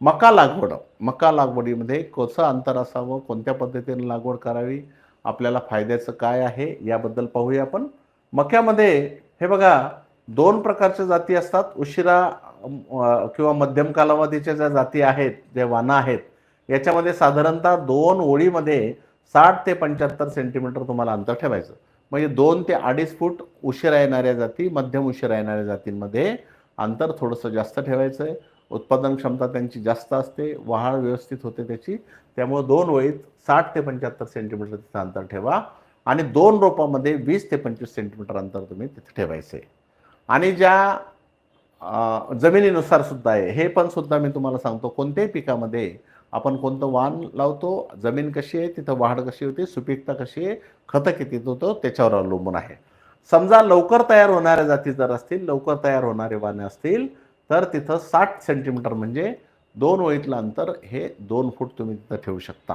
मका लागवड. मका लागवडीमध्ये कसं अंतर असावं? कोणत्या पद्धतीने लागवड करावी? आपल्याला फायद्याचं काय आहे? याबद्दल पाहूया आपण. मक्यामध्ये हे बघा दोन प्रकारच्या जाती असतात. उशिरा किंवा मध्यम कालावधीच्या ज्या जाती आहेत जे वानं आहेत याच्यामध्ये साधारणतः दोन ओळीमध्ये साठ ते पंच्याहत्तर सेंटीमीटर तुम्हाला अंतर ठेवायचं. म्हणजे दोन ते अडीच फूट उशिरा येणाऱ्या जाती मध्यम उशिरा येणाऱ्या जातींमध्ये अंतर थोडंसं जास्त ठेवायचं आहे उत्पादन क्षमता त्यांची जास्त असते वाढ व्यवस्थित होते त्याची. त्यामुळे दोन वळीत साठ ते पंच्याहत्तर सेंटीमीटर तिथं अंतर ठेवा. आणि दोन रोपामध्ये वीस ते पंचवीस सेंटीमीटर अंतर तुम्ही तिथे ठेवायचं आहे आणि ज्या जमिनीनुसार सुद्धा आहे हे पण सुद्धा मी तुम्हाला सांगतो. कोणत्याही पिकामध्ये आपण कोणतं वाण लावतो जमीन कशी आहे तिथं वाढ कशी होती सुपीकता कशी आहे खतं किती होतं त्याच्यावर अवलंबून आहे. समजा लवकर तयार होणाऱ्या जाती जर असतील लवकर तयार होणारे वाने असतील तर तिथं साठ सेंटीमीटर म्हणजे दोन ओळीतलं अंतर हे दोन फूट तुम्ही तिथं ठेवू शकता.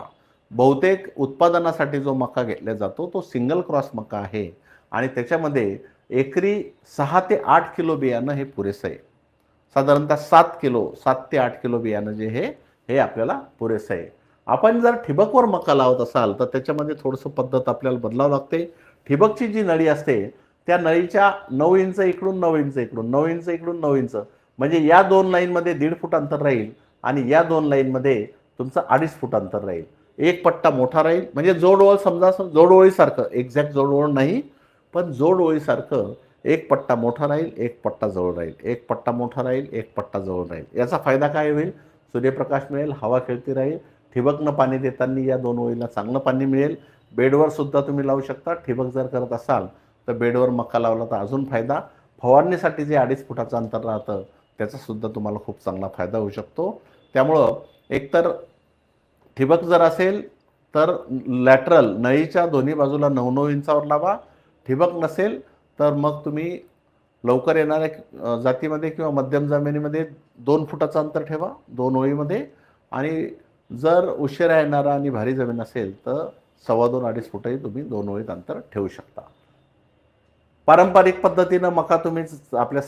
बहुतेक उत्पादनासाठी जो मका घेतला जातो तो सिंगल क्रॉस मका आहे. आणि त्याच्यामध्ये एकरी सहा ते आठ किलो बियाणं हे पुरेसं आहे. साधारणतः सात किलो सात ते आठ किलो बियाणं जे हे हे आपल्याला पुरेसं आहे. आपण जर ठिबकवर मका लावत असाल तर त्याच्यामध्ये थोडंसं पद्धत आपल्याला बदलावं लागते. ठिबकची जी नळी असते त्या नळीच्या नऊ इंच इकडून नऊ इंच इकडून नऊ इंच इकडून नऊ इंच म्हणजे या दोन लाईनमध्ये दीड फूट अंतर राहील आणि या दोन लाईनमध्ये तुमचं अडीच फूट अंतर राहील. एक पट्टा मोठा राहील म्हणजे जोडओळ समजा जोडओळीसारखं एक्झॅक्ट जोडओळ नाही पण जोडओळीसारखं एक पट्टा मोठा राहील एक पट्टा जवळ राहील एक पट्टा मोठा राहील एक पट्टा जवळ राहील. याचा फायदा काय होईल? सूर्यप्रकाश मिळेल हवा खेळती राहील ठिबकनं पाणी देताना या दोन ओळीला चांगलं पाणी मिळेल बेडवर सुद्धा तुम्ही लावू शकता. ठिबक जर करत असाल तर बेडवर मका लावला तर अजून फायदा. फवारणीसाठी जे अडीच फुटाचं अंतर राहतं त्याचा सुद्धा तुम्हाला खूप चांगला फायदा होऊ शकतो. त्यामुळं एकतर ठिबक जर असेल तर लॅटरल नळीच्या दोन्ही बाजूला नऊ नऊ इंचावर लावा. ठिबक नसेल तर मग तुम्ही लवकर येणाऱ्या जातीमध्ये किंवा मध्यम जमिनीमध्ये दोन फुटाचं अंतर ठेवा दोन ओळीमध्ये. आणि जर उशिरा येणारा आणि भारी जमीन असेल तर सव्वा दोन अडीच फुटही तुम्ही दोन ओळीत अंतर ठेवू शकता. पारंपरिक पद्धतीनं मका तुम्ही आपल्या